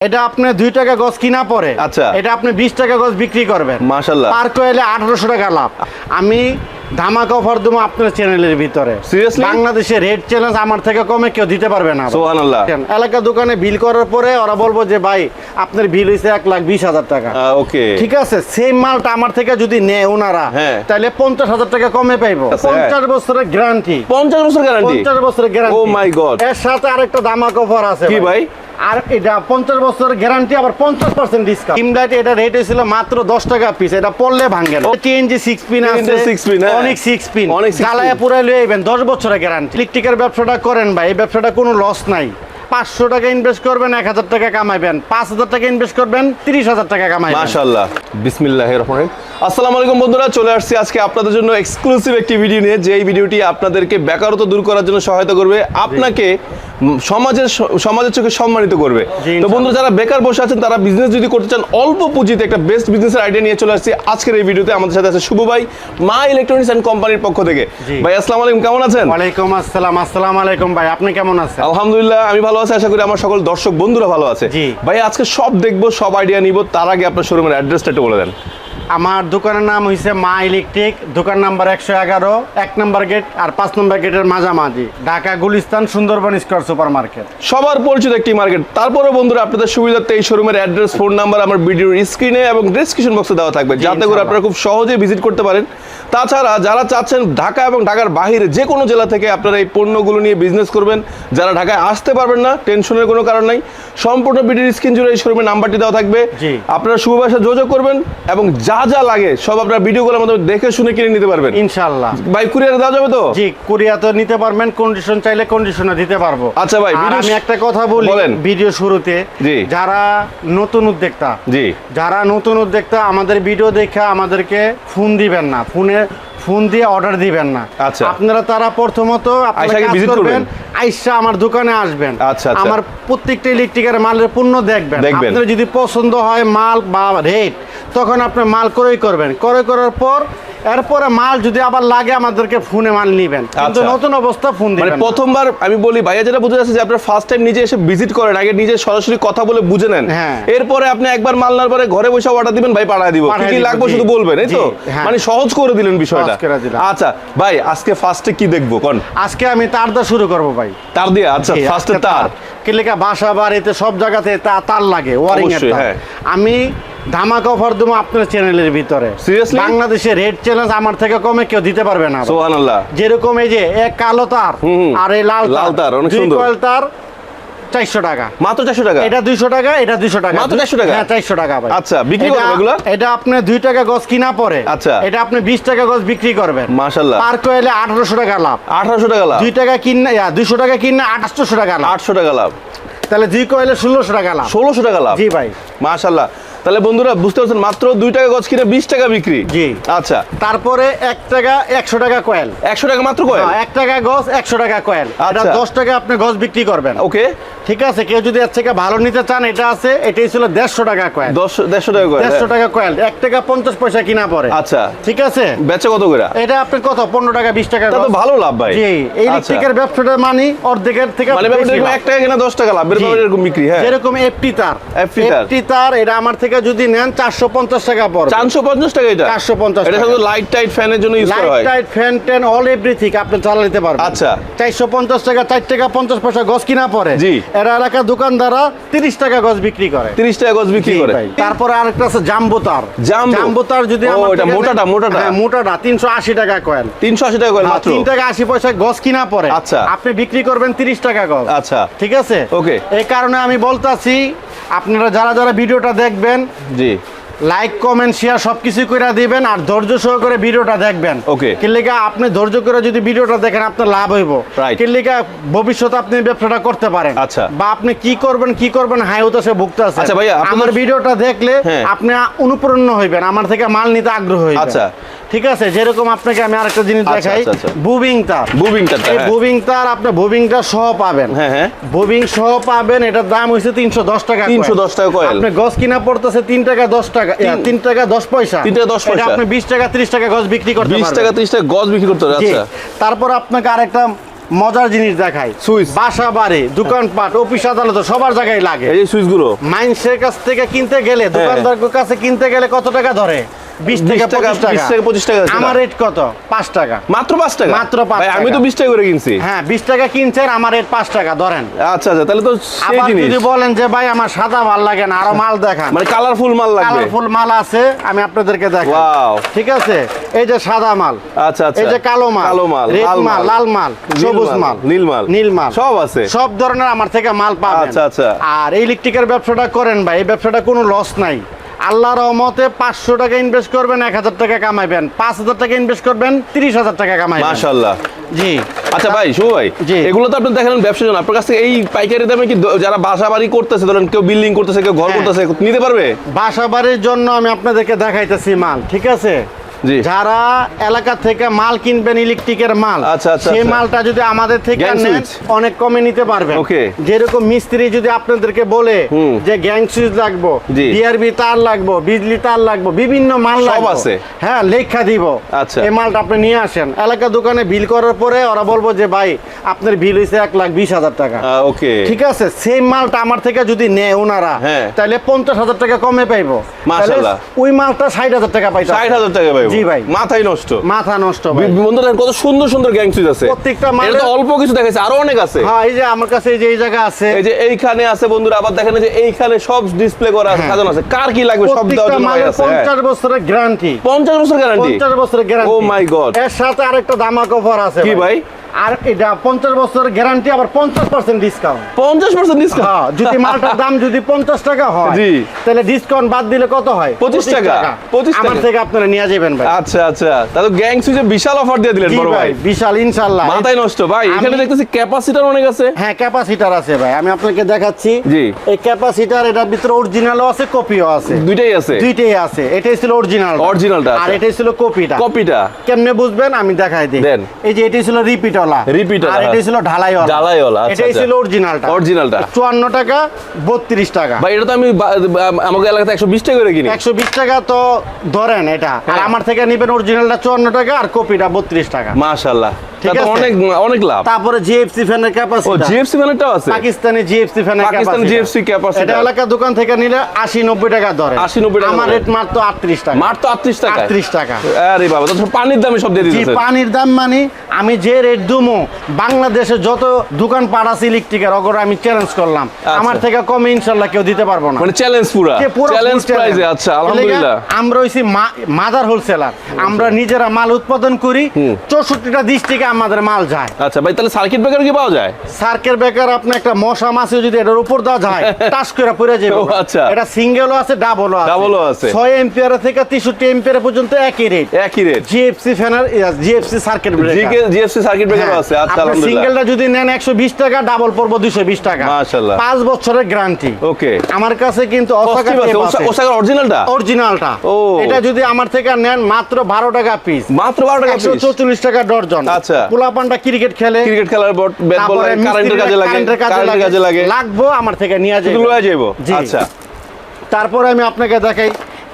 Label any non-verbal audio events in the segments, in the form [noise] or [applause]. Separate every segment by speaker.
Speaker 1: এটা আপনি দুই টাকা গজ কিনা পরে
Speaker 2: আচ্ছা।
Speaker 1: এটা আপনি বিশ টাকা গজ বিক্রি করবেন
Speaker 2: মাশাল্লাহ
Speaker 1: পার কয়েলে আঠারোশো টাকা লাভ আমি ধামাকা অফার দেবো আপনার চ্যানেলের ভিতরে? বাংলাদেশে রেড চ্যালেঞ্জ আমার থেকে কমে কেউ দিতে পারবে না
Speaker 2: সুবহানাল্লাহ।
Speaker 1: এলাকা দোকানে বিল করার পরে ওরা বলব যে ভাই আপনার বিল হয়েছে এক লাখ বিশ হাজার টাকা
Speaker 2: ওকে
Speaker 1: ঠিক আছে সেম মালটা আমার থেকে যদি নেয় ওনারা
Speaker 2: হ্যাঁ।
Speaker 1: তাহলে পঞ্চাশ হাজার টাকা কমে পাইবো
Speaker 2: আচ্ছা, হ্যাঁ।
Speaker 1: পঞ্চাশ বছরের গ্যারান্টি
Speaker 2: পঞ্চাশ বছর গ্যারান্টি
Speaker 1: পঞ্চাশ বছরের গ্যারান্টি
Speaker 2: Oh.
Speaker 1: এর সাথে আরেকটা দামাক অফার আছে
Speaker 2: কি ভাই?
Speaker 1: আর এটা পঞ্চাশ বছরের গ্যারান্টি আবার পঞ্চাশ পার্সেন্ট ডিসকাউন্ট এটা রেট হয়েছিল মাত্র দশ টাকা পিস এটা পড়লে ভাঙে না। টিএনজি সিক্স পিন আছে। অনেক সিক্স পিন
Speaker 2: অনেক six
Speaker 1: জ্বালায়
Speaker 2: pin।
Speaker 1: লয়ে আইবেন দশ বছরের গ্যারান্টি ইলেকট্রিকের ব্যবসাটা করেন ভাই এই ব্যবসাটা কোনো লস নাই। পাঁচশো টাকা ইনভেস্ট করবেন এক হাজার টাকা কামাইবেন। পাঁচ হাজার টাকা ইনভেস্ট করবেন তিরিশ হাজার টাকা কামাইবেন।
Speaker 2: মাশাআল্লাহ। বিসমিল্লাহির রহমানির রহিম। আসসালামু আলাইকুম বন্ধুরা চলে আসছি আজকে আপনাদের জন্য এক্সক্লুসিভ একটি ভিডিও নিয়ে। যে এই ভিডিওটি আপনাদেরকে বেকারত্ব দূর করার জন্য সহায়তা করবে আপনাকে সমাজের সমাজের চোখে সম্মানিত করবে। তো বন্ধুরা যারা বেকার বসে আছেন তারা বিজনেস যদি করতে চান অল্প পুঁজিতে একটা বেস্ট বিজনেসের আইডিয়া নিয়ে চলে আসছি আজকের এই ভিডিওতে আমাদের সাথে আছে শুভ ভাই মা ইলেকট্রনিক্স অ্যান্ড কোম্পানির পক্ষ থেকে। ভাই আসসালামু আলাইকুম কেমন আছেন?
Speaker 1: ওয়ালাইকুম আসসালাম আসসালামু আলাইকুম ভাই আপনি কেমন আছেন?
Speaker 2: আলহামদুলিল্লাহ আমি ভালো আছি আশা করি আমার সকল দর্শক বন্ধুরা ভালো আছে। ভাই আজকে সব দেখব সব আইডিয়া নিব তার আগে আপনার শোরুমের অ্যাড্রেসটা একটু বলে দেন।
Speaker 1: আমার দোকানের নাম হয়েছে মা ইলেকট্রিক। দোকান নাম্বার একশো এগারো এক নম্বর গেট আর পাঁচ নম্বর গেটের মাঝামাঝি। Dhaka Gulistan Sundarban square super market
Speaker 2: সবার পরিচিত একটি মার্কেট। তারপরে বন্ধুরা আপনাদের সুবিধার্থে এই শোরুমের অ্যাড্রেস ফোন নাম্বার আমার ভিডিওর স্ক্রিনে এবং ডিসক্রিপশন বক্সে দেওয়া থাকবে। যাতে করে আপনারা খুব সহজে ভিজিট করতে পারেন। তাছাড়া যারা চাচ্ছেন ঢাকা এবং ঢাকার বাইরে যে কোনো জেলা থেকে আপনারা এই পণ্যগুলো নিয়ে বিজনেস করবেন। যারা ঢাকায় আসতে পারবেন না টেনশনের কোনো কারণ নাই। সম্পূর্ণ ভিডিওর স্ক্রিন জুড়ে এই শোরুমের নাম্বারটি দেওয়া থাকবে। আপনারা শুভ ভাষা যোগাযোগ করবেন এবং যা যা লাগে সব আপনারা ভিডিওগুলোর মধ্যে দেখে শুনে কিনে নিতে পারবেন
Speaker 1: ইনশাল্লাহ
Speaker 2: ভাই কুরিয়ার দেওয়া যাবে তো
Speaker 1: জি কুরিয়া তো নিতে পারবেন কন্ডিশন চাইলে কন্ডিশনে দিতে পারব
Speaker 2: আচ্ছা ভাই,
Speaker 1: আমি একটা কথা বলি ভিডিও শুরুতে। যারা নতুন উদ্যোক্তা
Speaker 2: জি
Speaker 1: যারা নতুন উদ্যোক্তা আমাদের ভিডিও দেখে আমাদেরকে ফোন দিবেন না ফোনে ফোন দিয়ে অর্ডার দিবেন না
Speaker 2: আচ্ছা।
Speaker 1: আপনারা তারা প্রথমত করবেন। আইসা আমার দোকানে আসবেন
Speaker 2: আচ্ছা, আচ্ছা।
Speaker 1: আমার প্রত্যেকটা ইলেকট্রিকের মালের পণ্য দেখবেন
Speaker 2: দেখবেন।
Speaker 1: আপনার যদি পছন্দ হয় মাল বা রেট তখন আপনি মাল ক্রয় করবেন ক্রয় করার পর এরপরে মাল যদি আবার লাগে আমাদেরকে ফোনে মাল নিবেন কিন্তু
Speaker 2: আচ্ছা।
Speaker 1: নতুন অবস্থা ফোন
Speaker 2: মানে
Speaker 1: দিবেন।
Speaker 2: প্রথমবার আমি বলি ভাইয়া যেটা বুঝে যাচ্ছে যে আপনার ফার্স্ট টাইম নিজে এসে ভিজিট করেন আগে নিজে সরাসরি কথা বলে বুঝে নেন
Speaker 1: হ্যাঁ।
Speaker 2: এরপরে আপনি একবার মাল নেওয়ার পরে ঘরে বসে অর্ডার দিবেন ভাই পাঠায় দিব কি কি লাগবে শুধু বলবেন এই তো
Speaker 1: হ্যাঁ।
Speaker 2: মানে সহজ করে দিলেন বিষয়টা। আচ্ছা ভাই আজকে ফার্স্টে কি দেখব কোন
Speaker 1: আজকে আমি তার দা শুরু করব ভাই
Speaker 2: তার দিয়ে আচ্ছা ফার্স্টে তার
Speaker 1: কিলেকা বাসা বাড়িতে সব জায়গাতে তার লাগে ওয়ারিং এর তার।
Speaker 2: হ্যাঁ।
Speaker 1: আমি ধামাকা অফার দেবো আপনার চ্যানেলের ভিতরে। বাংলাদেশের রেড চ্যালেঞ্জ আমার থেকে কমে কেউ দিতে পারবে না।
Speaker 2: সুবহানাল্লাহ।
Speaker 1: যেরকম এই যে এক কালো তার। আর এই লাল
Speaker 2: লাল তার, অনেক সুন্দর।
Speaker 1: কয়েল তার চারশো টাকা।
Speaker 2: মাত্র চারশো টাকা?
Speaker 1: এটা দুইশো টাকা এটা দুইশো টাকা।
Speaker 2: মাত্র 400 টাকা?
Speaker 1: হ্যাঁ চারশো টাকা ভাই।
Speaker 2: আচ্ছা, বিক্রি করবেন এগুলা?
Speaker 1: এটা আপনি দুই টাকা গজ কিনা পরে।
Speaker 2: আচ্ছা।
Speaker 1: এটা আপনি বিশ টাকা গজ বিক্রি করবেন।
Speaker 2: মাশাল্লাহ
Speaker 1: পার কয়েলে আঠারোশো টাকা লাভ।
Speaker 2: আঠারোশো টাকা লাভ।
Speaker 1: দুই টাকা কিনে দুইশো টাকা কিনে আটশোশো টাকা লাভ।
Speaker 2: আটশো টাকা লাভ।
Speaker 1: তাহলে দুই কয়েলে ষোলোশো টাকা লাভ।
Speaker 2: ষোলোশো টাকা লাভ।
Speaker 1: জি ভাই।
Speaker 2: মাশাল্লাহ তাহলে বন্ধুরা বুঝতে পারছেন মাত্র দুই টাকা গজ কিনে বিশ টাকা বিক্রি।
Speaker 1: জি।
Speaker 2: আচ্ছা।
Speaker 1: তারপরে এক টাকা একশো টাকা কয়েল।
Speaker 2: একশো টাকা মাত্র কয়
Speaker 1: হ্যাঁ, এক টাকা গজ একশো টাকা কয়েল।
Speaker 2: আচ্ছা।
Speaker 1: দশ টাকা আপনি গজ বিক্রি করবেন।
Speaker 2: ওকে।
Speaker 1: ঠিক আছে কেউ যদি এর থেকে ভালো নিতে চান এটা আছে এটাই ছিল দেড়শো টাকা কয়েল।
Speaker 2: দেড়শো টাকা করে
Speaker 1: দেড়শো টাকা কয়েল এক টাকা পঞ্চাশ পয়সা কিনা পরে
Speaker 2: আচ্ছা।
Speaker 1: ঠিক আছে?
Speaker 2: বেচে কত করে?
Speaker 1: এটা আপনি কত পনেরো টাকা বিশ টাকা
Speaker 2: তা ভালো লাভ ভাই।
Speaker 1: জি এই
Speaker 2: আচ্ছা।
Speaker 1: ইলেকট্রিকের ব্যবসাটা মানি অর্ধেকের থেকে
Speaker 2: মানে এরকম। এক টাকা কিনা দশ টাকা লাভ। এরকম এরকম বিক্রি হ্যাঁ।
Speaker 1: যেরকম এফটি তার।
Speaker 2: FT তার
Speaker 1: এটা আমার থেকে যদি নেন চারশো পঞ্চাশ টাকা পড়বে।
Speaker 2: চারশো পঞ্চাশ টাকা এটা?
Speaker 1: 450
Speaker 2: এটা শুধু লাইট টাইট ফ্যানের জন্য ইউজ করা
Speaker 1: লাইট
Speaker 2: হয়
Speaker 1: tight fan tan all everything আপনি চালা নিতে পারবেন।
Speaker 2: আচ্ছা।
Speaker 1: চারশো পঞ্চাশ টাকা চার টাকা পঞ্চাশ পয়সা গজ কিনা পরে
Speaker 2: জি।
Speaker 1: এরা এলাকা দোকানদাররা তিরিশ টাকা গজ বিক্রি করে।
Speaker 2: তিরিশ টাকা গজ বিক্রি করে।
Speaker 1: তারপরে আরেকটা আছে জাম্বো। তার
Speaker 2: জাম্বো?
Speaker 1: জাম্বো তার যদি
Speaker 2: এটা মোটাটা, মোটাটা।
Speaker 1: হ্যাঁ মোটাটা তিনশো আশি টাকা কয়েল
Speaker 2: তিনশো আশি টাকা করে
Speaker 1: হ্যাঁ,
Speaker 2: মাত্র?
Speaker 1: তিন টাকা আশি পয়সা গজ কিনা পরে
Speaker 2: আচ্ছা।
Speaker 1: আপনি বিক্রি করবেন তিরিশ টাকা গজ
Speaker 2: আচ্ছা।
Speaker 1: ঠিক আছে?
Speaker 2: ওকে
Speaker 1: এই কারণে আমি বলতাছি আপনারা যারা যারা ভিডিওটা দেখবেন
Speaker 2: জি
Speaker 1: লাইক কমেন্ট শেয়ার সবকিছু করে দিবেন আর ধৈর্য সহকারে ভিডিওটা দেখবেন
Speaker 2: ওকে
Speaker 1: কিল্লিকা আপনি ধৈর্য করে যদি ভিডিওটা দেখেন আপনার লাভ হইব. কিল্লিকা ভবিষ্যতে আপনি ব্যবসাটা করতে পারেন
Speaker 2: আচ্ছা।
Speaker 1: বা আপনি কি করবেন কি করবেন হাই হতাশে ভুগতে আছে
Speaker 2: আচ্ছা ভাইয়া, আপনাদের-
Speaker 1: আমার ভিডিওটা দেখলে
Speaker 2: হ্যাঁ।
Speaker 1: আপনি অনুপ্রেরণ হইবেন আমার থেকে মাল নিতে আগ্রহ হইবেন
Speaker 2: আচ্ছা।
Speaker 1: ঠিক আছে যেরকম আপনাকে আমি আরেকটা জিনিস
Speaker 2: আচ্ছা,
Speaker 1: দেখাই। বুবিং তার
Speaker 2: বুবিং তারটা,
Speaker 1: এই
Speaker 2: হ্যাঁ।
Speaker 1: বুবিং তার আপনি বুবিংটা সহ পাবেন
Speaker 2: হ্যাঁ, হ্যাঁ।
Speaker 1: বুবিং সহ পাবেন এটার দাম হইছে তিনশো দশ টাকা
Speaker 2: 310 টাকা coil।
Speaker 1: আপনি গজ কিনা পড়তেছে তিন টাকা দশ টাকা
Speaker 2: তিন-
Speaker 1: তিন টাকা দশ পয়সা
Speaker 2: তিন টাকা দশ
Speaker 1: এটা
Speaker 2: পয়সা।
Speaker 1: আপনি বিশ টাকা ত্রিশ টাকা গজ বিক্রি করতে পারবেন
Speaker 2: টাকা ত্রিশ টাকা গজ বিক্রি করতে আচ্ছা
Speaker 1: তারপর আপনাকে আরেকটা মজার জিনিস দেখাই
Speaker 2: Switch।
Speaker 1: বাসা বাড়ি দোকানপাট অফিস আদালত সবার জায়গায় লাগে
Speaker 2: এই সুইচগুলো
Speaker 1: মাইন্সের কাছ থেকে কিনতে গেলে দোকানদারের কাছে কিনতে গেলে কত টাকা ধরে
Speaker 2: 20
Speaker 1: থেকে
Speaker 2: টাকা,
Speaker 1: টাকা।
Speaker 2: 20 থেকে 25 টাকা
Speaker 1: আমার রেট কত? টাকা।
Speaker 2: মাত্র টাকা?
Speaker 1: মাত্র
Speaker 2: আমি তো বিশ টাকা করে কিনছি।
Speaker 1: হ্যাঁ বিশ টাকা কিনছেন আমার রেট টাকা ধরেন।
Speaker 2: আচ্ছা আচ্ছা তাহলে তো সেই জিনিস।
Speaker 1: যদি বলেন যে ভাই আমার সাদা মাল লাগে না আরও মাল দেখান।
Speaker 2: মানে কালারফুল মাল লাগবে।
Speaker 1: কালারফুল মাল আছে আমি আপনাদেরকে দেখাই।
Speaker 2: ওয়াও
Speaker 1: ঠিক আছে? এই যে সাদা মাল।
Speaker 2: আচ্ছা আচ্ছা।
Speaker 1: এই যে কালো মাল।
Speaker 2: কালো মাল লাল
Speaker 1: মাল লাল মাল সবুজ মাল
Speaker 2: নীল মাল।
Speaker 1: নীল মাল।
Speaker 2: সব আছে।
Speaker 1: সব ধরনের আমার থেকে মাল পাবেন।
Speaker 2: আচ্ছা, আচ্ছা।
Speaker 1: আর এই ইলেকট্রিকের ব্যবসাটা করেন ভাই এই ব্যবসাটা কোনো লস নাই। আল্লাহ রহমতে পাঁচশো টাকা ইনভেস্ট করবেন এক হাজার টাকা কামাইবেন। পাঁচ হাজার টাকা ইনভেস্ট করবেন তিরিশ হাজার টাকা কামাইবেন।
Speaker 2: মাসাল্লাহ
Speaker 1: জি।
Speaker 2: আচ্ছা ভাই শুভ ভাই। এগুলো তো আপনি দেখেন ব্যবসা জন্য। আপনার কাছ থেকে এই পাইকারি দামে কি যারা বাসা বাড়ি করতেছে ধরেন কেউ বিল্ডিং করতেছে কেউ ঘর
Speaker 1: হ্যাঁ।
Speaker 2: করতেছে নিতে পারবে?
Speaker 1: বাসা বাড়ির জন্য আমি আপনাদেরকে দেখাইতেছি মাল ঠিক আছে? যারা এলাকা থেকে মাল কিনবেন ইলেকট্রিকের মাল
Speaker 2: আচ্ছা, আচ্ছা,
Speaker 1: সেই
Speaker 2: আচ্ছা।
Speaker 1: মালটা যদি আমাদের থেকে নেন অনেক কমে নিতে পারবেন। যেরকম মিস্ত্রি যদি আপনাদেরকে বলে যে গ্যাং সুইচ লাগবো
Speaker 2: জি।
Speaker 1: ডিআরবি তার লাগবো বিজলি তার লাগবো বিভিন্ন মাল
Speaker 2: সব আছে।
Speaker 1: হ্যাঁ লেখা দিব।
Speaker 2: আচ্ছা।
Speaker 1: এই মালটা আপনি নিয়ে আসেন। এলাকা দোকানে বিল করার পরে ওরা বলব যে ভাই আপনার বিল হয়েছে এক লাখ বিশ হাজার টাকা।
Speaker 2: ওকে।
Speaker 1: ঠিক আছে? সেই মালটা আমার থেকে যদি নেয় ওনারা
Speaker 2: হ্যাঁ।
Speaker 1: তাহলে পঞ্চাশ হাজার টাকা কমে পাইবো।
Speaker 2: মাশাআল্লাহ।
Speaker 1: ওই মালটা ষাট হাজার টাকা পাইতো
Speaker 2: ষাট হাজার টাকা ভাই
Speaker 1: জি ভাই।
Speaker 2: মাথায় নষ্ট।
Speaker 1: মাথা নষ্ট ভাই।
Speaker 2: বন্ধুরা কত সুন্দর সুন্দর গ্যাং সুইচ আছে।
Speaker 1: প্রত্যেকটা
Speaker 2: এটা অল্প কিছু দেখাচ্ছে আরও অনেক আছে।
Speaker 1: হ্যাঁ এই যে আমার কাছে এই যে এই জায়গা আছে।
Speaker 2: এই যে এইখানে আছে বন্ধুরা আবার দেখেন যে এইখানে সব ডিসপ্লে করা আছে
Speaker 1: হ্যাঁ।
Speaker 2: সাজানো আছে। কার কি লাগবে সব আছে। হ্যাঁ।
Speaker 1: পঞ্চাশ বছরের গ্যারান্টি
Speaker 2: পঞ্চাশ বছর গ্যারান্টি
Speaker 1: পঞ্চাশ বছরের গ্যারান্টি
Speaker 2: Oh my God.
Speaker 1: এর সাথে আরেকটা দামাক অফার আছে
Speaker 2: কি ভাই?
Speaker 1: আর এটা পঞ্চাশ বছরের গ্যারান্টি আবার পঞ্চাশ পার্সেন্ট ডিসকাউন্ট
Speaker 2: পঞ্চাশ পার্সেন্ট ডিসকাউন্ট
Speaker 1: হ্যাঁ যদি মালটার দাম যদি পঞ্চাশ টাকা হয় তাহলে ডিসকাউন্ট বাদ দিলে কত হয়?
Speaker 2: 25 টাকা। 25
Speaker 1: আমার
Speaker 2: টাকা।
Speaker 1: থেকে আপনারা নিয়ে যাবেন ভাই।
Speaker 2: আচ্ছা আচ্ছা। তাহলে গ্যাং সুইচে বিশাল অফার দিয়ে দিলেন বড়
Speaker 1: ভাই বিশাল
Speaker 2: মাথায় নষ্ট। ভাই এখানে দেখতেছি ক্যাপাসিটার অনেক আছে।
Speaker 1: হ্যাঁ ক্যাপাসিটার আছে ভাই। আমি আপনাকে দেখাচ্ছি।
Speaker 2: জি।
Speaker 1: এই ক্যাপাসিটার এটার ভিতরে অরিজিনালও আছে কপিও আছে।
Speaker 2: দুইটাই আছে।
Speaker 1: দুইটাই আছে। এটাই ছিল অরিজিনাল
Speaker 2: Originalটা
Speaker 1: আর এটাই ছিল কপিটা
Speaker 2: কপিটা
Speaker 1: কেমনে বুঝবেন? আমি দেখাই দিই। এই যে এটাই ছিল রিপিটওয়ালা
Speaker 2: ওয়ালা,
Speaker 1: আর এটাই ছিল এটাই অরিজিনালটা
Speaker 2: অরিজিনালটা
Speaker 1: চুয়ান্ন টাকা বত্রিশ টাকা।
Speaker 2: ভাই এটা তো আমি আমাকে এলাকাতে একশো বিশ টাকা করে কিনি।
Speaker 1: একশো বিশ টাকা তো ধরেন এটা। আর
Speaker 2: হ্যাঁ।
Speaker 1: আমার থেকে নিবেন অরিজিনালটা চুয়ান্ন টাকা আর কপিটা বত্রিশ টাকা।
Speaker 2: মাশাআল্লাহ
Speaker 1: ঠিক আছে।
Speaker 2: অনেক অনেক লাভ।
Speaker 1: তারপরে জিএফসি ফ্যানের
Speaker 2: ও জিএফসি ফ্যানেরটাও আছে
Speaker 1: পাকিস্তানি জিএফসি ফ্যানের
Speaker 2: পাকিস্তানি
Speaker 1: ক্যাপাসিটি
Speaker 2: GFC capacitor।
Speaker 1: এটা এলাকা দোকান থেকে নিলে আশি নব্বই টাকা ধরে।
Speaker 2: 80-90 টাকা
Speaker 1: আমার রেট মাত্র আটত্রিশ টাকা।
Speaker 2: মাত্র আটত্রিশ টাকা।
Speaker 1: আটত্রিশ টাকা।
Speaker 2: আরে বাবা তো পানির দামে সব দিয়ে দিতেছে।
Speaker 1: পানির দাম মানে আমি যে রেট দুমো বাংলাদেশে যত দোকান পাড়াছি ইলেকট্রিকের অগর আমি চ্যালেঞ্জ করলাম। আমার থেকে কমে ইনশাল্লাহ কেউ দিতে পারব না।
Speaker 2: মানে চ্যালেঞ্জ পুরো। চ্যালেঞ্জ প্রাইজে আচ্ছা আলহামদুলিল্লাহ।
Speaker 1: আমরা হইছি মাদার হোলসেলার আমরা নিজেরা মাল উৎপাদন করি। চৌষট্টিটা ডিস্ট্রিক্টে আমাদের মাল যায়।
Speaker 2: আচ্ছা ভাই তাহলে সার্কিট ব্রেকার কি পাওয়া যায়?
Speaker 1: সার্কের বেকার আপনি একটা মশা মাছে যদি এটার উপর দেওয়া যায় [laughs] টাস করে পড়ে যাবে।
Speaker 2: আচ্ছা।
Speaker 1: এটা সিঙ্গেলও আছে ডাবলও আছে।
Speaker 2: Double ও আছে।
Speaker 1: ছয় এম্পিয়ার থেকে তেষট্টি এম্পিয়ার পর্যন্ত একই রেট
Speaker 2: একই রেট
Speaker 1: জিএফসি ফ্যানের GFC circuit breaker
Speaker 2: GFC circuit ব্রেকারও আছে আচ্ছা আলহামদুলিল্লাহ।
Speaker 1: সিঙ্গেলটা যদি নেন একশো বিশ টাকা ডাবল পড়ব দুশো বিশ টাকা।
Speaker 2: মাশাআল্লাহ।
Speaker 1: পাঁচ বছরের গ্যারান্টি
Speaker 2: ওকে
Speaker 1: আমার কাছে কিন্তু
Speaker 2: ওসাকার অরিজিনালটা
Speaker 1: অরিজিনালটা
Speaker 2: ও।
Speaker 1: এটা যদি আমার থেকে নেন মাত্র বারো টাকা পিস
Speaker 2: মাত্র বারো টাকা
Speaker 1: একশো চৌচল্লিশ টাকা ডর্জন।
Speaker 2: আচ্ছা।
Speaker 1: পোলাপানটা ক্রিকেট খেলে
Speaker 2: ক্রিকেট খেলার বট ব্যাট বল
Speaker 1: তারপরে
Speaker 2: কারেন্টের কাজে লাগে
Speaker 1: কারেন্টের
Speaker 2: কারেন্টের কাজে লাগে।
Speaker 1: লাগবো আমার থেকে নিয়ে যাবে
Speaker 2: লয়ে যাইবো? আচ্ছা।
Speaker 1: তারপরে আমি আপনাকে দেখাই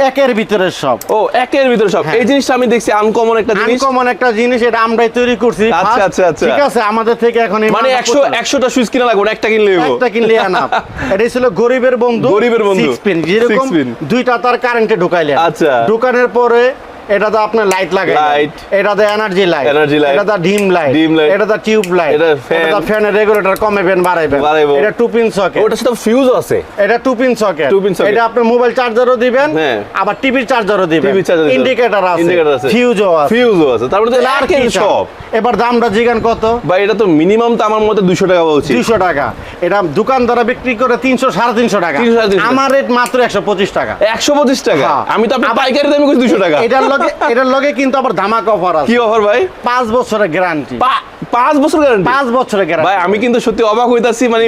Speaker 1: একের ভিতরে সব।
Speaker 2: ও একের ভিতরে সব।
Speaker 1: হ্যাঁ।
Speaker 2: এই জিনিসটা আমি দেখছি আনকমন একটা জিনিস।
Speaker 1: আনকমন একটা জিনিস এটা আমরাই তৈরি করছি।
Speaker 2: আচ্ছা, আচ্ছা, আচ্ছা।
Speaker 1: ঠিক আছে আমাদের থেকে এখন
Speaker 2: মানে
Speaker 1: মালটা
Speaker 2: একশো
Speaker 1: প্রচুর।
Speaker 2: একশোটা সুইচ কিনা লাগবে একটা কিনলে হইবো।
Speaker 1: একটা কিনলে আনাপ [laughs] এটাই ছিল গরিবের বন্ধু
Speaker 2: গরিবের বন্ধু।
Speaker 1: Six pin, যেরকম দুইটা তার কারেন্টে ঢুকাইলেন।
Speaker 2: আচ্ছা।
Speaker 1: ঢুকানোর পরে এটাতে আপনার লাইট। এটাতে এনার্জি লাইট
Speaker 2: light।
Speaker 1: এটাতে ডিম লাইট
Speaker 2: light।
Speaker 1: এটাতে টিউব লাইট
Speaker 2: এটা
Speaker 1: ফ্যানের রেগুলেটর কমাবেন বাড়াইবেন এটা টু পিন সকেট
Speaker 2: ওটার সাথে ফিউজও আছে।
Speaker 1: এটা two pin socket
Speaker 2: Two pin socket।
Speaker 1: এটা আপনি মোবাইল চার্জারও দিবেন
Speaker 2: হ্যাঁ।
Speaker 1: আবার টিভির চার্জারও দিবেন।
Speaker 2: দিবেন।
Speaker 1: ইন্ডিকেটর আছে।
Speaker 2: Indicator আছে।
Speaker 1: ফিউজও আছে।
Speaker 2: ফিউজও আছে। তারপরে তো
Speaker 1: আর কি
Speaker 2: সব
Speaker 1: এবার দামটা জিগান কত?
Speaker 2: ভাই এটা তো মিনিমাম তো আমার মতে দুশো টাকা হওয়া উচিত
Speaker 1: দুইশো টাকা। এটা দোকানদারা বিক্রি করে তিনশো সাড়ে তিনশো টাকা। আমার রেট মাত্র একশো পঁচিশ টাকা।
Speaker 2: একশো পঁচিশ টাকা?
Speaker 1: হ্যাঁ।
Speaker 2: আমি তো আপনি পাইকারি দামে করছি দুশো টাকা।
Speaker 1: এটার লগে এটার লগে কিন্তু আবার ধামাকা অফার আছে।
Speaker 2: কি অফার ভাই?
Speaker 1: পাঁচ বছরের গ্যারান্টি
Speaker 2: পাঁচ বছর গ্যারান্টি
Speaker 1: পাঁচ বছরের গ্যারান্টি
Speaker 2: ভাই আমি কিন্তু সত্যি অবাক হইতাছি মানে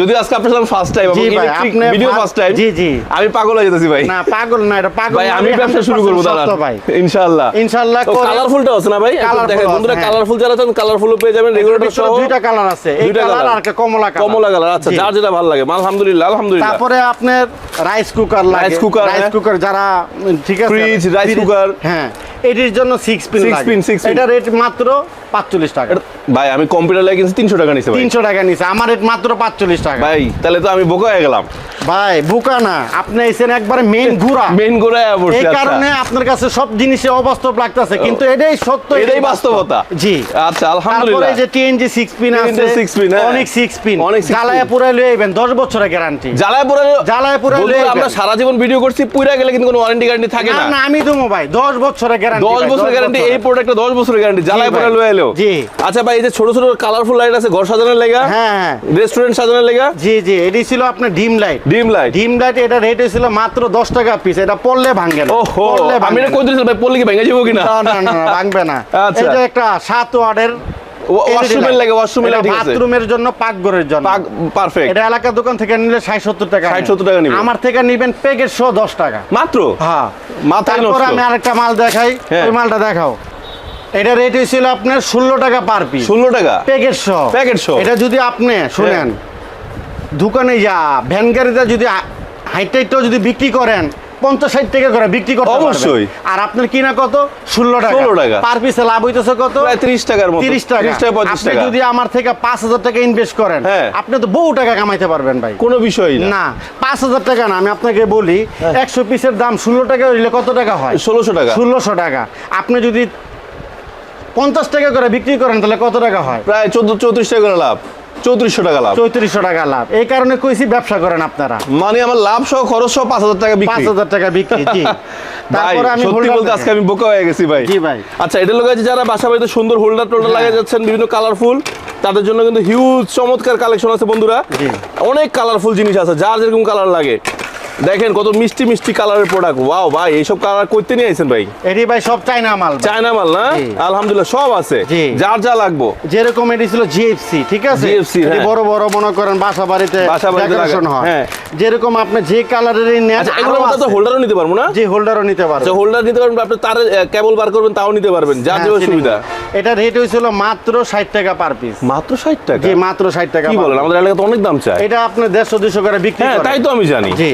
Speaker 2: যদিও আজকে আপনার সাথে ফার্স্ট টাইম
Speaker 1: ভাই,
Speaker 2: ইলেকট্রিক
Speaker 1: আপনি
Speaker 2: ভিডিও ফার্স্ট টাইম
Speaker 1: জি, জি।
Speaker 2: আমি পাগল হয়ে যেতেছি ভাই।
Speaker 1: না পাগল না এটা পাগল
Speaker 2: ভাই আমি ব্যবসা শুরু করব
Speaker 1: 100%
Speaker 2: দাঁড়ান।
Speaker 1: সত্য ভাই।
Speaker 2: ইনশাআল্লাহ।
Speaker 1: ইনশাআল্লাহ
Speaker 2: কালারফুলটা আছে না ভাই? দেখেন বন্ধুরা
Speaker 1: হ্যাঁ।
Speaker 2: কালারফুল যারা চান কালারফুলও পেয়ে যাবেন রেগুলেটর সহ।
Speaker 1: দুইটা কালার আছে। এই কালার আর কমলা কালার
Speaker 2: কমলা কালার আচ্ছা যার যেটা ভালো লাগে। আলহামদুলিল্লাহ আলহামদুলিল্লাহ।
Speaker 1: তারপরে আপনার রাইস কুকার লাগে।
Speaker 2: Rice cooker,
Speaker 1: রাইস
Speaker 2: হ্যাঁ।
Speaker 1: কুকার যারা ঠিক আছে
Speaker 2: rice
Speaker 1: fridge-
Speaker 2: cooker।
Speaker 1: হ্যাঁ। এটির জন্য six pin
Speaker 2: pin, six pin।
Speaker 1: এটা রেট মাত্র পাঁচচল্লিশ টাকা।
Speaker 2: ভাই আমি কম্পিউটার লাগে কিনছি তিনশো টাকা নিছে ভাই।
Speaker 1: তিনশো টাকা নিছে। আমার রেট মাত্র পাঁচচল্লিশ টাকা।
Speaker 2: ভাই তাহলে তো আমি বোকা হয়ে গেলাম।
Speaker 1: ভাই বুকা না। আপনি এসেন একবারে মেইন ঘুরা
Speaker 2: মেন গোড়ায়
Speaker 1: এই কারণে আপনার কাছে সব জিনিসে অবাস্তব লাগতেছে কিন্তু এটাই সত্য
Speaker 2: এটাই বাস্তবতা।
Speaker 1: জি।
Speaker 2: আচ্ছা
Speaker 1: তারপরে
Speaker 2: আলহামদুলিল্লাহ
Speaker 1: যে টিএনজি সিক্স পিন
Speaker 2: TNG
Speaker 1: আছে
Speaker 2: six pin, হ্যাঁ।
Speaker 1: অনেক সিক্স পিন
Speaker 2: অনেক
Speaker 1: জ্বালায় পুরাই লয়ে আইবেন দশ বছরের গ্যারান্টি
Speaker 2: জ্বালায় পরে
Speaker 1: জ্বালায় পুরাই
Speaker 2: আমরা সারা জীবন ভিডিও করছি পুরা গেলে কিন্তু কোনো ওয়ারেন্টি গ্যারান্টি থাকে
Speaker 1: না
Speaker 2: না
Speaker 1: আমি দেবো ভাই দশ বছরের গ্যারান্টি
Speaker 2: দশ বছরের গ্যারান্টি এই প্রোডাক্টে দশ বছরের গ্যারান্টি জ্বালায়
Speaker 1: পড়া
Speaker 2: লয়ে এলো।
Speaker 1: জি।
Speaker 2: আচ্ছা ভাই এই যে ছোট ছোট কালারফুল লাইট আছে ঘর সাজানোর লাগা
Speaker 1: হ্যাঁ হ্যাঁ।
Speaker 2: রেস্টুরেন্ট সাজানোর লাগা?
Speaker 1: জি জি এটি ছিল আপনার ডিম light
Speaker 2: dim light
Speaker 1: dim light এটা রেট ছিল মাত্র দশ টাকা পিস এটা পড়লে ভাঙবে না।
Speaker 2: ওহো
Speaker 1: পড়লে
Speaker 2: আমি এটা কই দিছিলাম ভাই পড়লে কি ভাঙা যাবে কিনা?
Speaker 1: না না না ভাঙবে না। [laughs]
Speaker 2: আচ্ছা।
Speaker 1: এটা একটা সাত ওয়ার্ডের
Speaker 2: ওয়াশরুমের লাগে ওয়াশরুমের লাগে
Speaker 1: বাথরুমের জন্য পাকঘরের জন্য।
Speaker 2: পারফেক্ট
Speaker 1: এটা এলাকার দোকান থেকে নিলে ষাট সত্তর টাকা
Speaker 2: 60
Speaker 1: নেয়।
Speaker 2: 70 টাকা নিবে।
Speaker 1: আমার থেকে নিবেন প্যাকেট সহ দশ টাকা।
Speaker 2: মাত্র?
Speaker 1: হ্যাঁ।
Speaker 2: মাথায়
Speaker 1: তারপর
Speaker 2: নষ্ট
Speaker 1: আমি আরেকটা মাল দেখাই।
Speaker 2: হ্যাঁ।
Speaker 1: ওই মালটা দেখাও। এটা রেট হয়েছিল আপনার ষোলো টাকা পার পিস
Speaker 2: ষোলো টাকা?
Speaker 1: প্যাকেট সহ।
Speaker 2: প্যাকেট সহ।
Speaker 1: এটা যদি আপনি শুনেন দোকানে যা ভ্যান গাড়িতে যদি হাইটাইটও যদি বিক্রি করেন পঞ্চাশ ষাট টাকা করে বিক্রি করতে
Speaker 2: অবশ্যই।
Speaker 1: আর আপনার কিনা কত? ষোলো টাকা।
Speaker 2: 16 টাকা।
Speaker 1: পার পিসে লাভ হইতেছে কত?
Speaker 2: 30 টাকার মতো।
Speaker 1: তিরিশ টাকা।
Speaker 2: 30 টাকা 35
Speaker 1: আপনি
Speaker 2: টাকা।
Speaker 1: যদি আমার থেকে পাঁচ হাজার টাকা ইনভেস্ট করেন
Speaker 2: হ্যাঁ।
Speaker 1: আপনি তো বহু টাকা কামাইতে পারবেন ভাই।
Speaker 2: কোনো বিষয় না।
Speaker 1: না পাঁচ হাজার টাকা না আমি আপনাকে বলি
Speaker 2: হ্যাঁ।
Speaker 1: একশো পিসের দাম ষোলো টাকা হইলে কত টাকা হয়?
Speaker 2: ষোলোশো টাকা।
Speaker 1: ষোলোশো টাকা। আপনি যদি পঞ্চাশ টাকা করে বিক্রি করেন তাহলে কত টাকা হয়?
Speaker 2: প্রায় চোদ্দ চৌত্রিশ টাকা করে লাভ। চৌত্রিশশো টাকা লাভ।
Speaker 1: চৌত্রিশশো টাকা লাভ। এই কারণে কইছি ব্যবসা করেন আপনারা।
Speaker 2: মানে আমার লাভ সহ খরচ সহ পাঁচ হাজার টাকা
Speaker 1: পাঁচ
Speaker 2: বিক্রি
Speaker 1: হাজার টাকা বিক্রি জি। [laughs] তারপরে আমি
Speaker 2: সত্যি বলতে আজকে আমি বোকা হয়ে গেছি ভাই।
Speaker 1: জি ভাই।
Speaker 2: আচ্ছা এটা লোক আছে যারা বাসা বাড়িতে সুন্দর হোল্ডার টোল্ডার
Speaker 1: হ্যাঁ।
Speaker 2: লাগিয়ে যাচ্ছেন বিভিন্ন কালারফুল তাদের জন্য কিন্তু হিউজ চমৎকার কালেকশন আছে বন্ধুরা। অনেক কালারফুল জিনিস আছে যার যেরকম কালার লাগে। দেখেন কত মিষ্টি মিষ্টি কালারের প্রোডাক্ট ওয়াও ভাই এইসব কালার করতে নিয়ে আইছেন ভাই?
Speaker 1: এটি ভাই সব চাইনা মাল।
Speaker 2: চায়না মাল না? আলহামদুলিল্লাহ সব আছে।
Speaker 1: জি।
Speaker 2: যার যা লাগবো।
Speaker 1: যেরকম এটি ছিল জিএফসি ঠিক আছে? এটি
Speaker 2: হ্যাঁ।
Speaker 1: বড় বড় মনে করেন বাসা বাড়িতে
Speaker 2: বাসা বাড়িতে
Speaker 1: হয়।
Speaker 2: হ্যাঁ।
Speaker 1: যেরকম আপনি যে কালারেরই নেন
Speaker 2: আচ্ছা আরও তো হোল্ডারও নিতে পারব না?
Speaker 1: যে হোল্ডারও নিতে পারবেন।
Speaker 2: আচ্ছা হোল্ডার নিতে পারবেন আপনি তার কেবল বার করবেন তাও নিতে পারবেন যার
Speaker 1: হ্যাঁ, চিনি।
Speaker 2: সুবিধা।
Speaker 1: এটা রেট হয়েছিল মাত্র ষাট টাকা পার পিস
Speaker 2: মাত্র ষাট টাকা?
Speaker 1: জি মাত্র ষাট টাকা
Speaker 2: কি বলেন। আমাদের এলাকাতে অনেক দাম চায়
Speaker 1: এটা আপনি দেড়শো দুশো করে বিক্রি
Speaker 2: হ্যাঁ তাই তো আমি জানি।
Speaker 1: জি।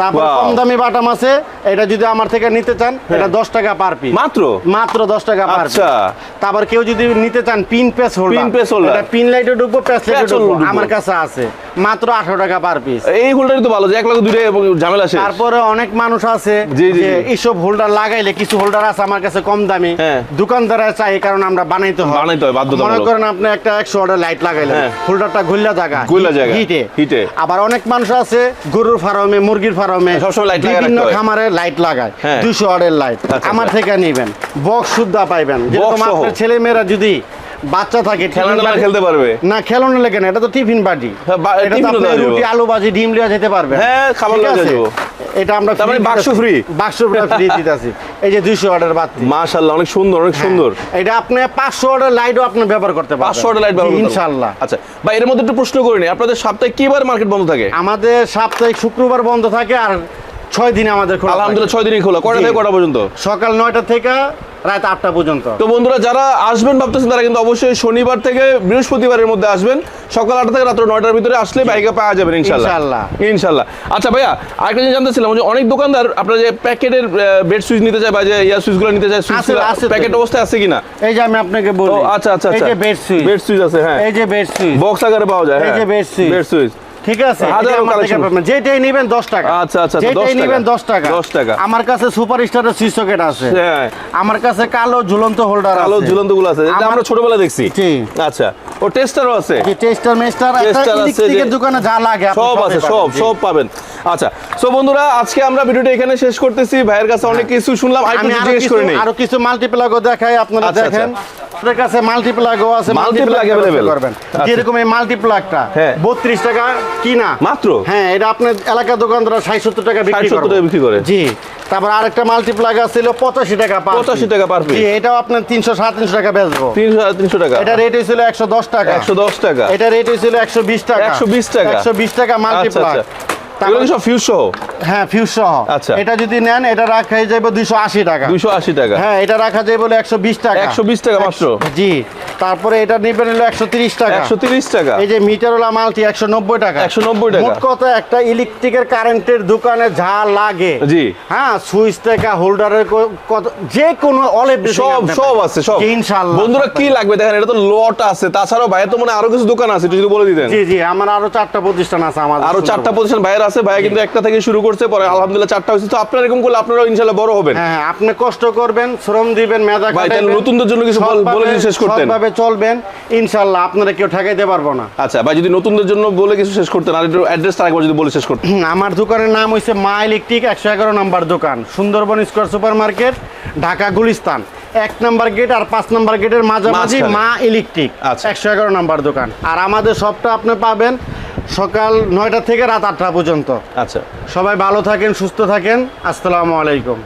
Speaker 1: তারপর কম দামি বাটাম আছে এটা যদি আমার থেকে নিতে চান এটা দশ টাকা পার পিস
Speaker 2: মাত্র?
Speaker 1: মাত্র দশ টাকা পার পিস
Speaker 2: আচ্ছা।
Speaker 1: তারপর কেউ যদি নিতে চান pin pace holder
Speaker 2: Pin pace holder।
Speaker 1: এটা পিন লাইটে ঢুকবো পেস লাইটে
Speaker 2: Patch
Speaker 1: ঢুকবো।
Speaker 2: ঢুকবো।
Speaker 1: আমার কাছে আছে। মাত্র আঠারো টাকা পার পিস
Speaker 2: এই হোল্ডারই তো ভালো যে লাখ ঝামেলা শেষ।
Speaker 1: তারপরে অনেক মানুষ আছে যে এইসব হোল্ডার লাগাইলে কিছু হোল্ডার আছে আমার কাছে কম দামি।
Speaker 2: হ্যাঁ।
Speaker 1: দোকানদারা চাই কারণে আমরা বানাইতে হয়।
Speaker 2: বানাইতে হয়, বাধ্যতামূলক।
Speaker 1: মনে করেন আপনি একটা একশো অর্ডার লাইট লাগাইলেন।
Speaker 2: হ্যাঁ।
Speaker 1: হোল্ডারটা ঘুরলা জায়গা
Speaker 2: ঘুরলা জায়গা,
Speaker 1: হিটে
Speaker 2: হিটে।
Speaker 1: আবার অনেক মানুষ আছে গরুর ফার্মে মুরগির ফার্মে
Speaker 2: লাগায়
Speaker 1: বিভিন্ন খামারে লাইট লাগায়। দুশো ওয়ার্ডের লাইট আমার। থেকে নিবেন বক্স সুদ্ধা পাইবেন যেরকম
Speaker 2: সহ।
Speaker 1: আপনার ছেলে মেয়েরা যদি বাচ্চা থাকে
Speaker 2: খেলনা খেলতে পারবে।
Speaker 1: না খেলনা লেগে না এটা তো টিফিন বাটি
Speaker 2: হ্যাঁ,
Speaker 1: এটা তো আপনি রুটি আলু ভাজি ডিম লিয়া যেতে পারবেন।
Speaker 2: হ্যাঁ, খাবার যাব।
Speaker 1: এটা আমরা
Speaker 2: মানে বাক্স
Speaker 1: ফ্রি [laughs] দিতেছি এই যে দুইশো অর্ডার বাতি
Speaker 2: মাশাআল্লাহ অনেক সুন্দর অনেক সুন্দর।
Speaker 1: এটা আপনি লাইটও আপনি ব্যবহার করতে পারবেন।
Speaker 2: লাইট আচ্ছা ভাই এর মধ্যে একটু প্রশ্ন করিনি আপনাদের সপ্তাহে কিবার মার্কেট বন্ধ থাকে?
Speaker 1: আমাদের সাপ্তাহিক শুক্রবার বন্ধ থাকে আর ছয় দিন আমাদের খোলা
Speaker 2: আলহামদুলিল্লাহ ছয় দিনই খোলা। কটা থেকে কটা পর্যন্ত?
Speaker 1: সকাল নয়টা থেকে রাত আটটা পর্যন্ত।
Speaker 2: তো বন্ধুরা যারা আসবেন ভাবতেছেন তারা কিন্তু অবশ্যই শনিবার থেকে বৃহস্পতিবারের মধ্যে আসবেন। সকাল আটটা থেকে রাত্র নয়টার ভিতরে আসলে বাইকে পাওয়া যাবেন ইনশাল্লাহ
Speaker 1: ইনশাল্লাহ।
Speaker 2: আচ্ছা ভাইয়া আরেকটা জিনিস জানতেছিলাম যে অনেক দোকানদার আপনার যে প্যাকেটের বেড সুইচ নিতে চায় বা যে ইয়ার সুইচগুলো নিতে চায় সুইচ। প্যাকেট অবস্থায় আছে কিনা?
Speaker 1: এই যে আমি আপনাকে বলি।
Speaker 2: আচ্ছা আচ্ছা আচ্ছা।
Speaker 1: বেড সুইচ
Speaker 2: বেড সুইচ আছে হ্যাঁ।
Speaker 1: এই যে বেড সুইচ
Speaker 2: বক্স আকারে পাওয়া যায়
Speaker 1: এই যে bed switch।
Speaker 2: বেড সুইচ
Speaker 1: ঠিক আছে। যেটাই নেবেন দশ টাকা।
Speaker 2: আচ্ছা, আচ্ছা, আচ্ছা,
Speaker 1: যেটাই নেবেন দশ টাকা।
Speaker 2: 10 টাকা।
Speaker 1: আমার কাছে সুপার স্টারের সুইচ সকেট আছে।
Speaker 2: হ্যাঁ।
Speaker 1: আমার কাছে কালো ঝুলন্ত হোল্ডার
Speaker 2: কালো ঝুলন্তগুলো আছে। যেটা
Speaker 1: আমরা
Speaker 2: ছোটবেলা দেখছি। আচ্ছা ও টেস্টারও আছে।
Speaker 1: টেস্টার মেস্টার ইলেকট্রিকের দোকানে যা লাগে
Speaker 2: সব আছে সব সব পাবেন। আচ্ছা সো বন্ধুরা আজকে আমরা ভিডিওটা এখানে শেষ করতেছি। ভাইয়ের কাছে অনেক কিছু শুনলাম আর জিজ্ঞেস
Speaker 1: কিছু
Speaker 2: করে নেই
Speaker 1: আরও কিছু মাল্টিপ্লাগও দেখাই আপনারা
Speaker 2: আচ্ছা,
Speaker 1: দেখেন। আপনাদের কাছে মাল্টিপ্লাগও আছে
Speaker 2: available।
Speaker 1: ব্যবহার করবেন।
Speaker 2: আচ্ছা।
Speaker 1: যেরকম এই মাল্টিপ্লাগটা
Speaker 2: হ্যাঁ।
Speaker 1: বত্রিশ টাকা কিনা।
Speaker 2: মাত্র?
Speaker 1: হ্যাঁ এটা আপনার এলাকার দোকানদার ষাট সত্তর টাকা বিক্রি
Speaker 2: 60
Speaker 1: করে
Speaker 2: টাকা বিক্রি করে।
Speaker 1: জি। তারপর আরেকটা মাল্টিপ্লাগ ছিল পঁচাশি টাকা পার
Speaker 2: 85 টাকা per
Speaker 1: জি এটাও আপনার তিনশো সাড়ে তিনশো টাকা বেচবো।
Speaker 2: তিনশো সাড়ে তিনশো টাকা।
Speaker 1: এটা রেট একশো দশ টাকা।
Speaker 2: একশো দশ টাকা।
Speaker 1: এটা রেট একশো বিশ টাকা।
Speaker 2: 120 টাকা?
Speaker 1: একশো বিশ টাকা
Speaker 2: আচ্ছা
Speaker 1: মাল্টিপ্লাগ
Speaker 2: আচ্ছা এগুলো সব ফিউজ সহ?
Speaker 1: হ্যাঁ ফিউজ সহ।
Speaker 2: আচ্ছা।
Speaker 1: এটা যদি নেন এটা রাখা যাবে দুইশো আশি টাকা।
Speaker 2: দুইশো আশি টাকা?
Speaker 1: হ্যাঁ এটা রাখা যায় বলে একশো বিশ টাকা।
Speaker 2: 120 টাকা মাত্র?
Speaker 1: জি। তারপরে এটা নেবেন হলো একশো তিরিশ টাকা।
Speaker 2: একশো তিরিশ টাকা?
Speaker 1: এই যে মিটারওয়ালা মালটি একশো নব্বই টাকা।
Speaker 2: 190 টাকা।
Speaker 1: মোট কথা একটা ইলেকট্রিকের কারেন্টের দোকানে যা লাগে।
Speaker 2: জি।
Speaker 1: হ্যাঁ সুইচ থেকে হোল্ডারের কত যে কোনো অল
Speaker 2: সব সব আছে সব।
Speaker 1: ইনশাল্লাহ
Speaker 2: বন্ধুরা কি লাগবে দেখেন এটা তো লট আছে। তাছাড়াও ভাইয়ের তো মনে আরও কিছু দোকান আছে একটু যদি বলে দিতেন।
Speaker 1: জি জি আমার আরও চারটা প্রতিষ্ঠান আছে আমাদের
Speaker 2: আরও চারটা প্রতিষ্ঠান ভাইয়ের আছে ভাইয়া কিন্তু একটা থেকে শুরু করছে পরে আলহামদুলিল্লাহ চারটা হয়েছে। তো আপনার এরকম করলে আপনারাও ইনশাল্লাহ বড় হবেন।
Speaker 1: হ্যাঁ হ্যাঁ, আপনি কষ্ট করবেন শ্রম দিবেন মেধা
Speaker 2: ভাই, তাহলে নতুনদের জন্য কিছু বল- দিয়ে শেষ করতেন।
Speaker 1: সৎভাবে চলবেন ইনশাল্লাহ আপনারা কেউ ঠেকাইতে পারব না।
Speaker 2: আচ্ছা ভাই যদি নতুনদের জন্য বলে কিছু শেষ করতেন আর একটু অ্যাড্রেসটা একবার যদি বলে শেষ করতেন।
Speaker 1: আমার দোকানের নাম হচ্ছে মা ইলেকট্রিক একশো এগারো নম্বর দোকান Sundarban square super market Dhaka Gulistan. এক নম্বর গেট আর পাঁচ নাম্বার গেটের মাঝামাঝি। মা ইলেকট্রিক
Speaker 2: আচ্ছা।
Speaker 1: একশো এগারো নম্বর দোকান। আর আমাদের সবটা আপনি পাবেন সকাল নয়টা থেকে রাত আটটা পর্যন্ত।
Speaker 2: আচ্ছা।
Speaker 1: সবাই ভালো থাকেন সুস্থ থাকেন। আসসালামু আলাইকুম।